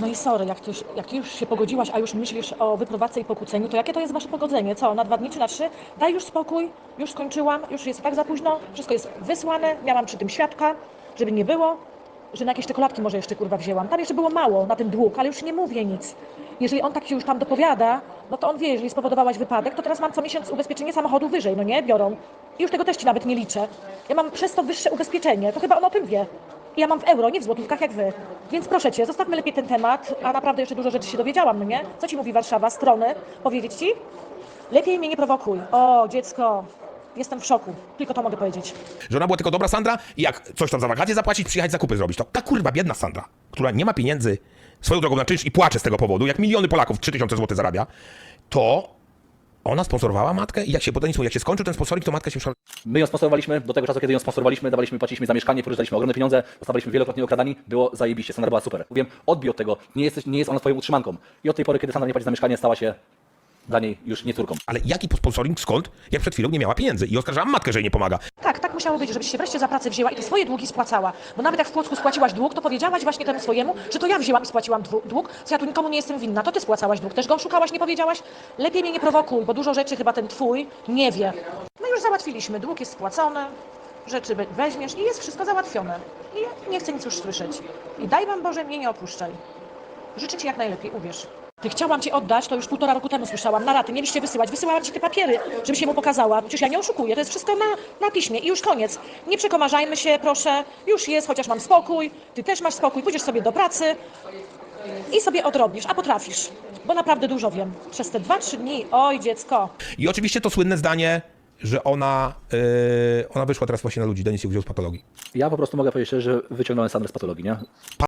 No i sorry, jak już, jak już się pogodziłaś, a już myślisz o wyprowadzce i pokłóceniu, to jakie to jest wasze pogodzenie? Co, na dwa dni czy na trzy? Daj już spokój, już skończyłam, już jest tak za późno, wszystko jest wysłane, miałam przy tym świadka, żeby nie było, że na jakieś czekoladki może jeszcze kurwa wzięłam. Tam jeszcze było mało na ten dług, ale już nie mówię nic. Jeżeli on tak się już tam dopowiada, no to on wie, jeżeli spowodowałaś wypadek, to teraz mam co miesiąc ubezpieczenie samochodu wyżej, no nie? Biorą. I już tego też ci nawet nie liczę. Ja mam przez to wyższe ubezpieczenie, to chyba on o tym wie. Ja mam w euro, nie w złotówkach jak wy. Więc proszę cię, zostawmy lepiej ten temat, a naprawdę jeszcze dużo rzeczy się dowiedziałam, nie? Co ci mówi Warszawa, strony? Powiedzieć ci? Lepiej mnie nie prowokuj. O, dziecko, jestem w szoku. Tylko to mogę powiedzieć. Że ona była tylko dobra Sandra i jak coś tam za wakacje zapłacić, przyjechać zakupy zrobić. To ta kurwa biedna Sandra, która nie ma pieniędzy swoją drogą na czynsz i płacze z tego powodu, jak miliony Polaków 3000 zł zarabia, to ona sponsorowała matkę i jak się potem jak się skończył ten sponsoring, to matka się już My ją sponsorowaliśmy, do tego czasu, kiedy ją sponsorowaliśmy, dawaliśmy, płaciliśmy za mieszkanie, wykorzystaliśmy ogromne pieniądze, zostaliśmy wielokrotnie okradani, było zajebiście, Sandra była super. Mówiłem, odbij od tego, nie, jesteś, nie jest ona twoją utrzymanką. I od tej pory, kiedy Sandra nie płaci za mieszkanie, stała się dla niej już nie córką. Ale jaki sponsoring, skąd? Jak przed chwilą nie miała pieniędzy i oskarżałam matkę, że jej nie pomaga. Tak, tak musiało być, żebyś się wreszcie za pracę wzięła i te swoje długi spłacała. Bo nawet jak w Płocku spłaciłaś dług, to powiedziałaś właśnie temu swojemu, że to ja wzięłam i spłaciłam dwu- dług, co ja tu nikomu nie jestem winna. To ty spłacałaś dług. Też go oszukałaś, nie powiedziałaś? Lepiej mnie nie prowokuj, bo dużo rzeczy chyba ten twój nie wie. No już załatwiliśmy, dług jest spłacony, rzeczy we- weźmiesz i jest wszystko załatwione. I ja nie chcę nic już słyszeć. I daj wam Boże, mnie nie opuszczaj. Życzę ci jak najlepiej, uwierz. Ty chciałam ci oddać, to już półtora roku temu słyszałam, na raty, mieliście wysyłać. Wysyłałam ci te papiery, żebyś się mu pokazała. Przecież ja nie oszukuję, to jest wszystko na, na piśmie i już koniec. Nie przekomarzajmy się, proszę. Już jest, chociaż mam spokój. Ty też masz spokój, pójdziesz sobie do pracy i sobie odrobisz, a potrafisz. Bo naprawdę dużo wiem. Przez te dwa, trzy dni, oj dziecko. I oczywiście to słynne zdanie, że ona, yy, ona wyszła teraz właśnie na ludzi, Denis ją wziął z patologii. Ja po prostu mogę powiedzieć szczerze, że wyciągnąłem Sandrę z patologii, nie?